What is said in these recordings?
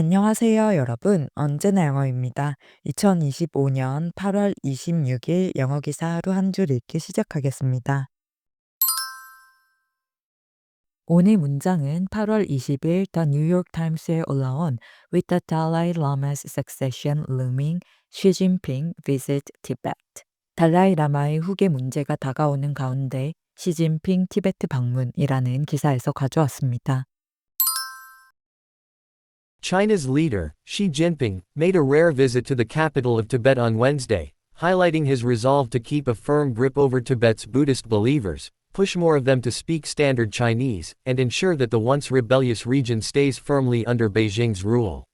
안녕하세요, 여러분. 언제나 영어입니다. 2025년 8월 26일 영어 기사 하루 한 줄 읽기 시작하겠습니다. 오늘 문장은 8월 20일 The New York Times에 올라온 With the Dalai Lama's succession looming, Xi Jinping visit Tibet. 달라이 라마의 후계 문제가 다가오는 가운데 시진핑 티베트 방문이라는 기사에서 가져왔습니다. China's leader, Xi Jinping, made a rare visit to the capital of Tibet on Wednesday, highlighting his resolve to keep a firm grip over Tibet's Buddhist believers, push more of them to speak standard Chinese, and ensure that the once rebellious region stays firmly under Beijing's rule.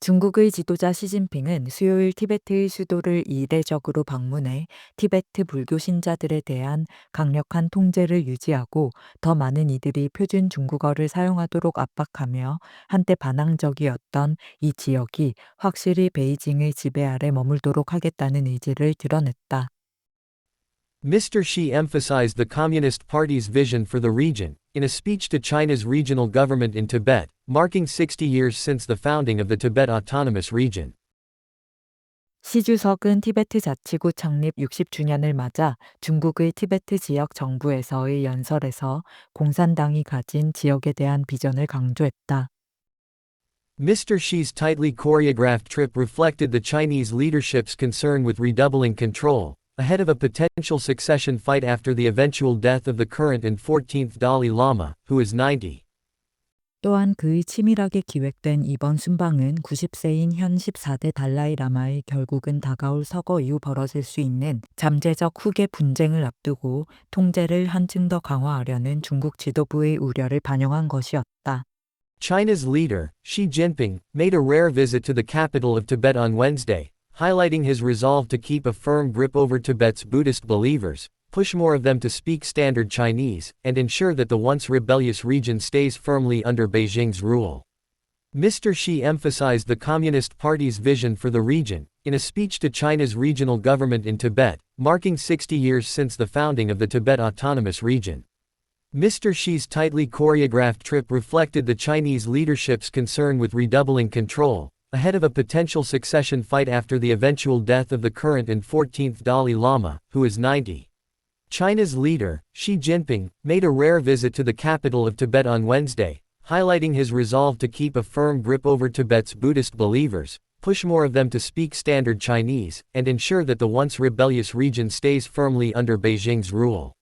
중국의 지도자 시진핑은 수요일 티베트의 수도를 이례적으로 방문해 티베트 불교 신자들에 대한 강력한 통제를 유지하고 더 많은 이들이 표준 중국어를 사용하도록 압박하며 한때 반항적이었던 이 지역이 확실히 베이징의 지배 아래 머물도록 하겠다는 의지를 드러냈다. Mr. Xi emphasized the Communist Party's vision for the region, in a speech to China's regional government in Tibet, marking 60 years since the founding of the Tibet Autonomous Region. 시 주석은 티베트 자치구 창립 60주년을 맞아 중국의 티베트 지역 정부에서의 연설에서 공산당이 가진 지역에 대한 비전을 강조했다. Mr. Xi's tightly choreographed trip reflected the Chinese leadership's concern with redoubling control, ahead of a potential succession fight after the eventual death of the current and 14th Dalai Lama, who is 90. 또한 그의 치밀하게 기획된 이번 순방은 90세인 현 14대 달라이 라마의 결국은 다가올 서거 이후 벌어질 수 있는 잠재적 후계 분쟁을 앞두고 통제를 한층 더 강화하려는 중국 지도부의 우려를 반영한 것이었다. China's leader, Xi Jinping, made a rare visit to the capital of Tibet on Wednesday, highlighting his resolve to keep a firm grip over Tibet's Buddhist believers, push more of them to speak standard Chinese, and ensure that the once rebellious region stays firmly under Beijing's rule. Mr. Xi emphasized the Communist Party's vision for the region, in a speech to China's regional government in Tibet, marking 60 years since the founding of the Tibet Autonomous Region. Mr. Xi's tightly choreographed trip reflected the Chinese leadership's concern with redoubling control, ahead of a potential succession fight after the eventual death of the current and 14th Dalai Lama, who is 90. China's leader, Xi Jinping, made a rare visit to the capital of Tibet on Wednesday, highlighting his resolve to keep a firm grip over Tibet's Buddhist believers, push more of them to speak standard Chinese, and ensure that the once rebellious region stays firmly under Beijing's rule.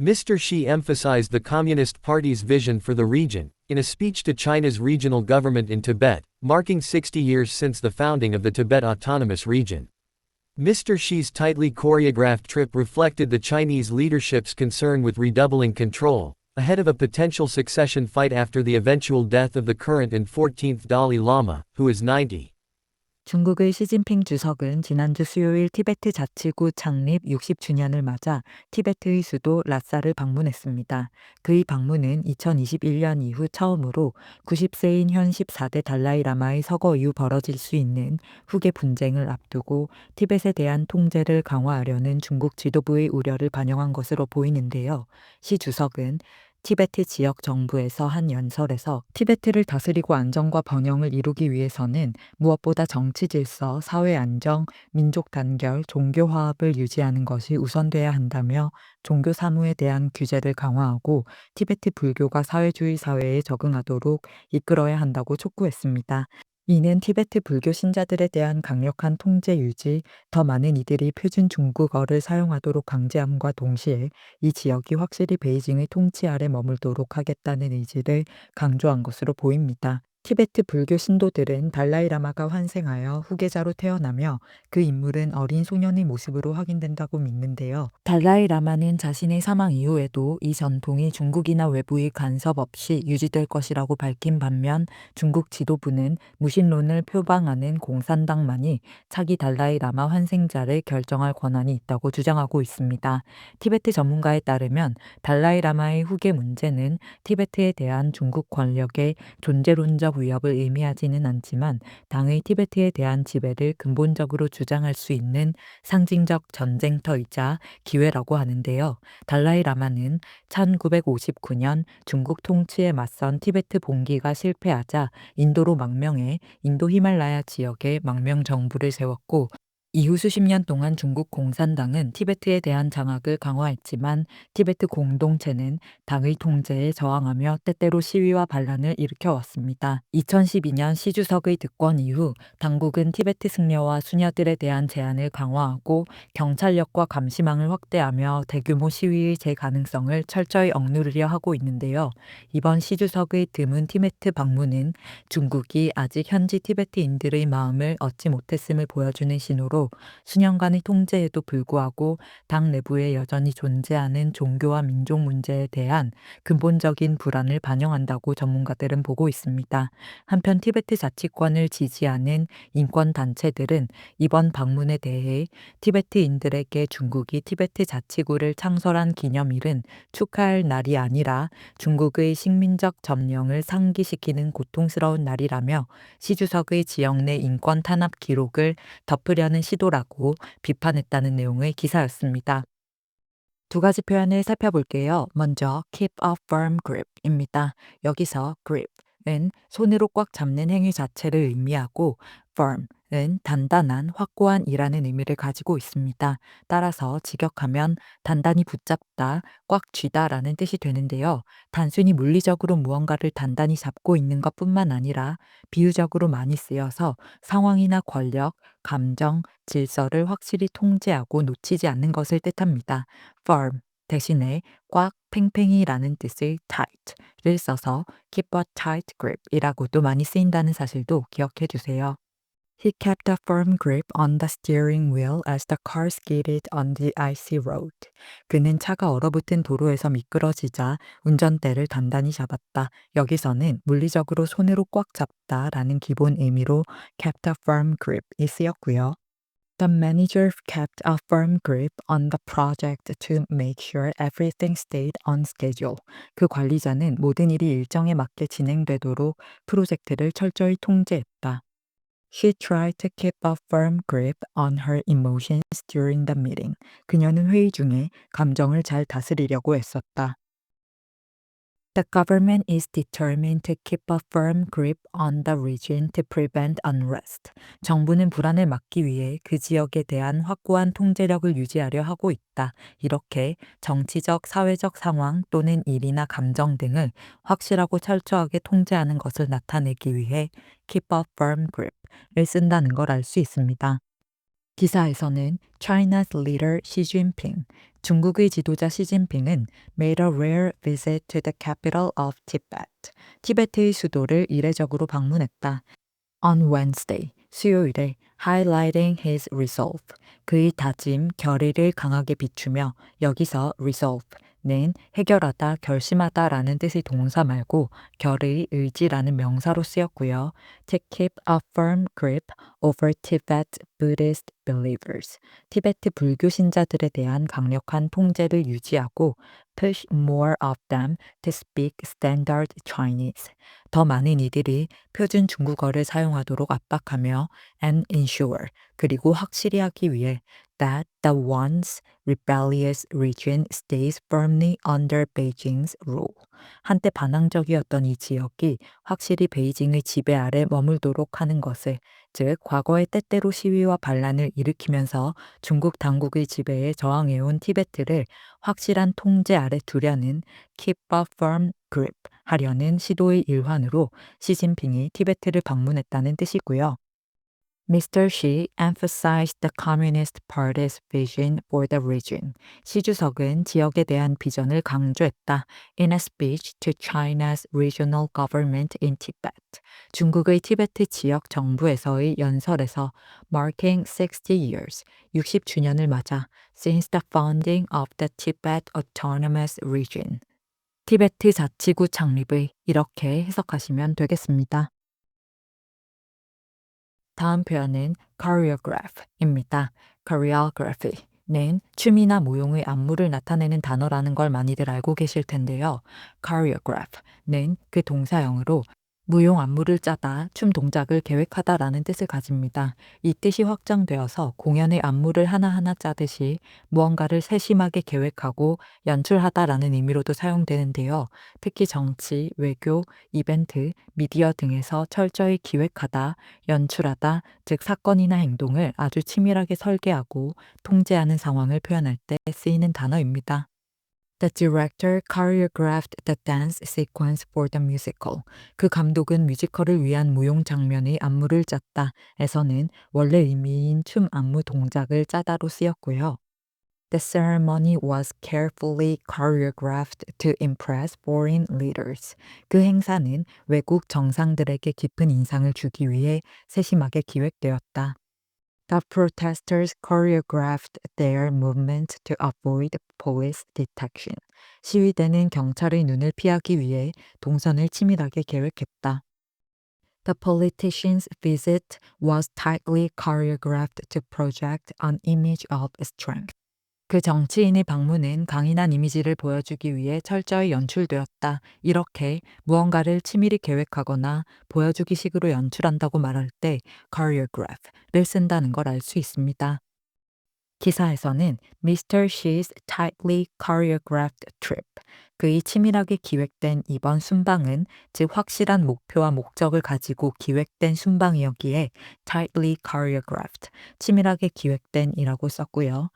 Mr. Xi emphasized the Communist Party's vision for the region, in a speech to China's regional government in Tibet, marking 60 years since the founding of the Tibet Autonomous Region. Mr. Xi's tightly choreographed trip reflected the Chinese leadership's concern with redoubling control, ahead of a potential succession fight after the eventual death of the current and 14th Dalai Lama, who is 90. 중국의 시진핑 주석은 지난주 수요일 티베트 자치구 창립 60주년을 맞아 티베트의 수도 라사를 방문했습니다. 그의 방문은 2021년 이후 처음으로 90세인 현 14대 달라이 라마의 서거 이후 벌어질 수 있는 후계 분쟁을 앞두고 티벳에 대한 통제를 강화하려는 중국 지도부의 우려를 반영한 것으로 보이는데요. 시 주석은 티베트 지역 정부에서 한 연설에서 티베트를 다스리고 안정과 번영을 이루기 위해서는 무엇보다 정치 질서, 사회 안정, 민족 단결, 종교 화합을 유지하는 것이 우선돼야 한다며 종교 사무에 대한 규제를 강화하고 티베트 불교가 사회주의 사회에 적응하도록 이끌어야 한다고 촉구했습니다. 이는 티베트 불교 신자들에 대한 강력한 통제 유지, 더 많은 이들이 표준 중국어를 사용하도록 강제함과 동시에 이 지역이 확실히 베이징의 통치 아래 머물도록 하겠다는 의지를 강조한 것으로 보입니다. 티베트 불교 신도들은 달라이 라마가 환생하여 후계자로 태어나며 그 인물은 어린 소년의 모습으로 확인된다고 믿는데요. 달라이 라마는 자신의 사망 이후에도 이 전통이 중국이나 외부의 간섭 없이 유지될 것이라고 밝힌 반면 중국 지도부는 무신론을 표방하는 공산당만이 차기 달라이 라마 환생자를 결정할 권한이 있다고 주장하고 있습니다. 티베트 전문가에 따르면 달라이 라마의 후계 문제는 티베트에 대한 중국 권력의 존재론적 군사적 위협을 의미하지는 않지만 당의 티베트에 대한 지배를 근본적으로 주장할 수 있는 상징적 전쟁터이자 기회라고 하는데요. 달라이 라마는 1959년 중국 통치에 맞선 티베트 봉기가 실패하자 인도로 망명해 인도 히말라야 지역에 망명 정부를 세웠고 이후 수십 년 동안 중국 공산당은 티베트에 대한 장악을 강화했지만 티베트 공동체는 당의 통제에 저항하며 때때로 시위와 반란을 일으켜왔습니다. 2012년 시주석의 득권 이후 당국은 티베트 승려와 수녀들에 대한 제한을 강화하고 경찰력과 감시망을 확대하며 대규모 시위의 재가능성을 철저히 억누르려 하고 있는데요. 이번 시주석의 드문 티베트 방문은 중국이 아직 현지 티베트인들의 마음을 얻지 못했음을 보여주는 신호로 수년간의 통제에도 불구하고 당 내부에 여전히 존재하는 종교와 민족 문제에 대한 근본적인 불안을 반영한다고 전문가들은 보고 있습니다. 한편 티베트 자치권을 지지하는 인권 단체들은 이번 방문에 대해 티베트인들에게 중국이 티베트 자치구를 창설한 기념일은 축하할 날이 아니라 중국의 식민적 점령을 상기시키는 고통스러운 날이라며 시주석의 지역 내 인권 탄압 기록을 덮으려는 시도라고 비판했다는 내용의 기사였습니다. 두 가지 표현을 살펴볼게요. 먼저 keep a firm grip입니다. 여기서 grip은 손으로 꽉 잡는 행위 자체를 의미하고 firm 은 단단한, 확고한이라는 의미를 가지고 있습니다. 따라서 직역하면 단단히 붙잡다, 꽉 쥐다라는 뜻이 되는데요. 단순히 물리적으로 무언가를 단단히 잡고 있는 것뿐만 아니라 비유적으로 많이 쓰여서 상황이나 권력, 감정, 질서를 확실히 통제하고 놓치지 않는 것을 뜻합니다. firm 대신에 꽉 팽팽히라는 뜻의 tight를 써서 keep a tight grip이라고도 많이 쓰인다는 사실도 기억해 주세요. He kept a firm grip on the steering wheel as the car skidded on the icy road. 그는 차가 얼어붙은 도로에서 미끄러지자 운전대를 단단히 잡았다. 여기서는 물리적으로 손으로 꽉 잡다 라는 기본 의미로 kept a firm grip이 쓰였고요. The manager kept a firm grip on the project to make sure everything stayed on schedule. 그 관리자는 모든 일이 일정에 맞게 진행되도록 프로젝트를 철저히 통제했다. She tried to keep a firm grip on her emotions during the meeting. 그녀는 회의 중에 감정을 잘 다스리려고 애썼다. The government is determined to keep a firm grip on the region to prevent unrest. 정부는 불안을 막기 위해 그 지역에 대한 확고한 통제력을 유지하려 하고 있다. 이렇게 정치적, 사회적 상황 또는 일이나 감정 등을 확실하고 철저하게 통제하는 것을 나타내기 위해 keep a firm grip을 쓴다는 걸 알 수 있습니다. 기사에서는 China's leader Xi Jinping, 중국의 지도자 시진핑은 made a rare visit to the capital of Tibet, 티베트의 수도를 이례적으로 방문했다. On Wednesday, 수요일에 highlighting his resolve, 그의 다짐, 결의를 강하게 비추며 여기서 resolve 는 해결하다, 결심하다 라는 뜻의 동사 말고 결의, 의지라는 명사로 쓰였고요. To keep a firm grip over Tibet Buddhist believers. 티베트 불교 신자들에 대한 강력한 통제를 유지하고 push more of them to speak standard Chinese. 더 많은 이들이 표준 중국어를 사용하도록 압박하며 and ensure 그리고 확실히 하기 위해 that the once rebellious region stays firmly under Beijing's rule. 한때 반항적이었던 이 지역이 확실히 베이징의 지배 아래 머물도록 하는 것을 즉 과거의 때때로 시위와 반란을 일으키면서 중국 당국의 지배에 저항해온 티베트를 확실한 통제 아래 두려는 keep a firm grip 하려는 시도의 일환으로 시진핑이 티베트를 방문했다는 뜻이고요. Mr. Xi emphasized the Communist Party's vision for the region. 시 주석은 지역에 대한 비전을 강조했다. In a speech to China's regional government in Tibet. 중국의 티베트 지역 정부에서의 연설에서 marking 60 years, 60주년을 맞아 since the founding of the Tibet Autonomous Region. 티베트 자치구 창립의 이렇게 해석하시면 되겠습니다. 다음 표현은 choreograph입니다. choreography는 춤이나 무용의 안무를 나타내는 단어라는 걸 많이들 알고 계실 텐데요. choreograph는 그 동사형으로 무용 안무를 짜다, 춤 동작을 계획하다라는 뜻을 가집니다. 이 뜻이 확장되어서 공연의 안무를 하나하나 짜듯이 무언가를 세심하게 계획하고 연출하다라는 의미로도 사용되는데요. 특히 정치, 외교, 이벤트, 미디어 등에서 철저히 기획하다, 연출하다, 즉 사건이나 행동을 아주 치밀하게 설계하고 통제하는 상황을 표현할 때 쓰이는 단어입니다. The director choreographed the dance sequence for the musical. 그 감독은 뮤지컬을 위한 무용 장면의 안무를 짰다. 에서는 원래 의미인 춤 안무 동작을 짜다로 쓰였고요. The ceremony was carefully choreographed to impress foreign leaders. 그 행사는 외국 정상들에게 깊은 인상을 주기 위해 세심하게 기획되었다. The protesters choreographed their movement to avoid police detection. 시위대는 경찰의 눈을 피하기 위해 동선을 치밀하게 계획했다. The politician's visit was tightly choreographed to project an image of strength. 그 정치인의 방문은 강인한 이미지를 보여주기 위해 철저히 연출되었다. 이렇게 무언가를 치밀히 계획하거나 보여주기 식으로 연출한다고 말할 때 choreograph를 쓴다는 걸 알 수 있습니다. 기사에서는 Mr. She's tightly choreographed trip, 그의 치밀하게 기획된 이번 순방은 즉 확실한 목표와 목적을 가지고 기획된 순방이었기에 tightly choreographed, 치밀하게 기획된이라고 썼고요.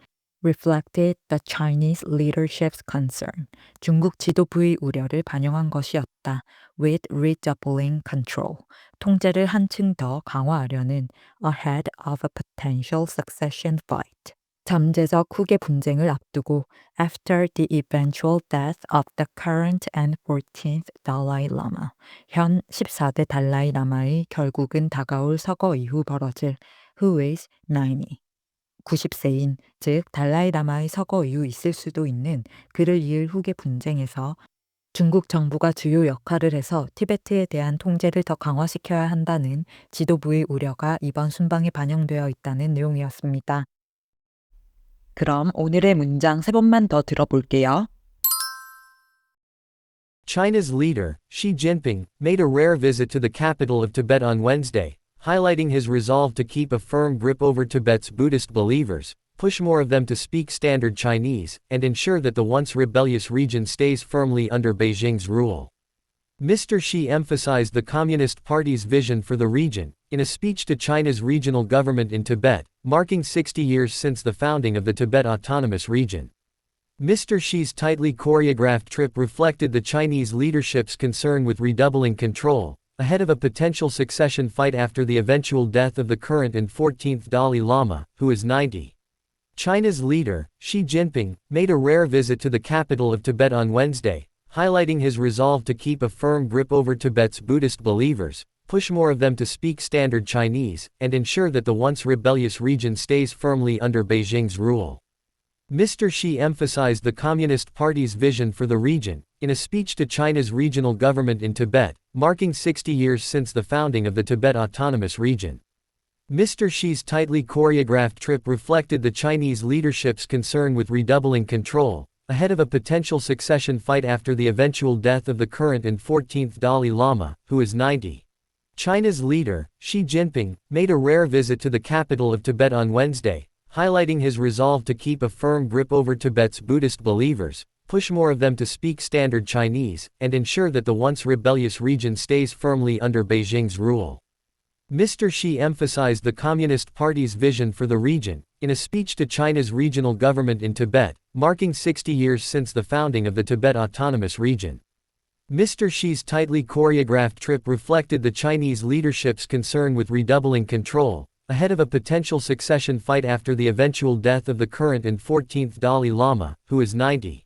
Reflected the Chinese leadership's concern. 중국 지도부의 우려를 반영한 것이었다. with redoubling control. 통제를 한층 더 강화하려는 ahead of a potential succession fight. 잠재적 후계 분쟁을 앞두고 after the eventual death of the current and 14th Dalai Lama. 현 14대 달라이 라마의 결국은 다가올 서거 이후 벌어질 who is 90. 90세인 즉 달라이 라마의 서거 이후 있을 수도 있는 그를 이을 후계 분쟁에서 중국 정부가 주요 역할을 해서 티베트에 대한 통제를 더 강화시켜야 한다는 지도부의 우려가 이번 순방에 반영되어 있다는 내용이었습니다. 그럼 오늘의 문장 세 번만 더 들어볼게요. China's leader, Xi Jinping, made a rare visit to the capital of Tibet on Wednesday, highlighting his resolve to keep a firm grip over Tibet's Buddhist believers, push more of them to speak standard Chinese, and ensure that the once rebellious region stays firmly under Beijing's rule. Mr. Xi emphasized the Communist Party's vision for the region, in a speech to China's regional government in Tibet, marking 60 years since the founding of the Tibet Autonomous Region. Mr. Xi's tightly choreographed trip reflected the Chinese leadership's concern with redoubling control, ahead of a potential succession fight after the eventual death of the current and 14th Dalai Lama, who is 90. China's leader, Xi Jinping, made a rare visit to the capital of Tibet on Wednesday, highlighting his resolve to keep a firm grip over Tibet's Buddhist believers, push more of them to speak standard Chinese, and ensure that the once rebellious region stays firmly under Beijing's rule. Mr. Xi emphasized the Communist Party's vision for the region, in a speech to China's regional government in Tibet, marking 60 years since the founding of the Tibet Autonomous Region. Mr. Xi's tightly choreographed trip reflected the Chinese leadership's concern with redoubling control, ahead of a potential succession fight after the eventual death of the current and 14th Dalai Lama, who is 90. China's leader, Xi Jinping, made a rare visit to the capital of Tibet on Wednesday, highlighting his resolve to keep a firm grip over Tibet's Buddhist believers, push more of them to speak standard Chinese, and ensure that the once rebellious region stays firmly under Beijing's rule. Mr. Xi emphasized the Communist Party's vision for the region, in a speech to China's regional government in Tibet, marking 60 years since the founding of the Tibet Autonomous Region. Mr. Xi's tightly choreographed trip reflected the Chinese leadership's concern with redoubling control, ahead of a potential succession fight after the eventual death of the current and 14th Dalai Lama, who is 90.